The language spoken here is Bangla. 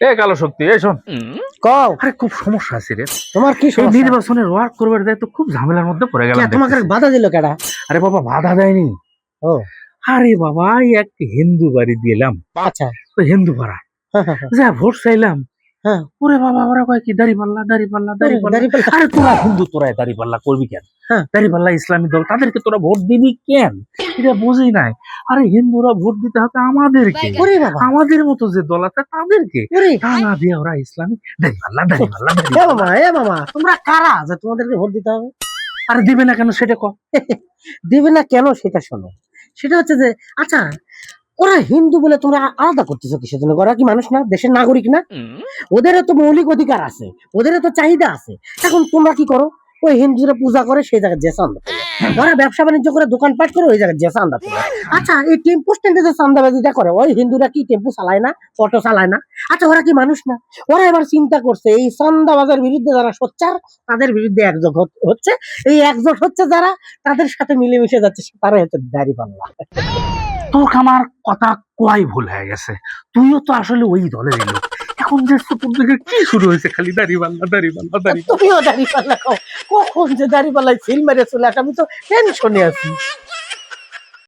এ কালো শক্তি এই শোন। কও। আরে খুব সমস্যা আছে রে। তোমার কি সমস্যা? নির্বাচনের ওয়ার্ক করবার দায়িত্ব খুব ঝামেলার মধ্যে পড়ে গেল তোমাকে বাধা দিল কেডা? আরে বাবা বাধা দেয়নি। ও। আরে বাবা এই এক হিন্দু বাড়ি দিলাম। আচ্ছা। তো হিন্দু পাড়া হ্যাঁ, হ্যাঁ, হ্যাঁ। যা ভোট চাইলাম হ্যাঁ। ওরে বাবা ওরা কয় কি দাড়ি পাল্লা দাড়ি পাল্লা দাড়ি পাল্লা? দাঁড়িপাল্লা। আরে তোরা হিন্দু তোরা দাড়ি পাল্লা করবি কেন? হ্যাঁ। দাড়ি পাল্লা ইসলামী দল তাদেরকে তোরা ভোট দিবি কেন? এটা বুঝি নাই। আরে হিন্দুরা ভোট দিতে হবে আমাদেরকে। ওরে বাবা। আমাদের মতো যে দল আছে তাদেরকে। ওরে। তা না দিয়ে ওরা ইসলামী দাড়ি পাল্লা দাড়ি পাল্লা এ পাল্লা। মামা এ মামা তোমরা কারা যে তোমাদেরকে ভোট দিতে হবে? আরে দিবে না কেন সেটা কম দিবে না কেন সেটা শোনো। সেটা হচ্ছে যে আচ্ছা ওরা হিন্দু বলে তোমরা আলাদা করতেছো কিসের জন্য? ওরা কি মানুষ না? দেশের নাগরিক না? ওদেরও তো মৌলিক অধিকার আছে ওদেরও তো চাহিদা আছে। এখন তোমরা কি করো? ওই হিন্দুরা পূজা করে সেই জায়গায় যে চান্দা ওরা ব্যবসা বাণিজ্য করে দোকানপাট করে ওই জায়গায় যে চান্দা তোলে। আচ্ছা এই টেম্পু স্ট্যান্ডে যে চান্দাবাজিটা করে ওই হিন্দুরা কি টেম্পু চালায় না? অটো চালায় না? আচ্ছা ওরা কি মানুষ না? ওরা এবার চিন্তা করছে এই চান্দাবাজের বিরুদ্ধে যারা সোচ্চার তাদের বিরুদ্ধে একজোট হচ্ছে। এই একজোট হচ্ছে যারা তাদের সাথে মিলেমিশে যাচ্ছে তারাই হচ্ছে দাড়ি পাল্লা। তোর আমার কথা কয় ভুল হয়ে গেছে তুইও তো আসলে ওই দলের লোক। এখন যে সুপুর কি শুরু হয়েছে, খালি দাড়ি পাল্লা দাড়ি তুমিও দাড়ি পাল্লা কখন যে দাড়ি পাল্লায় ফিল মেরে চলে আসে আমি তো টেনশনে আছি।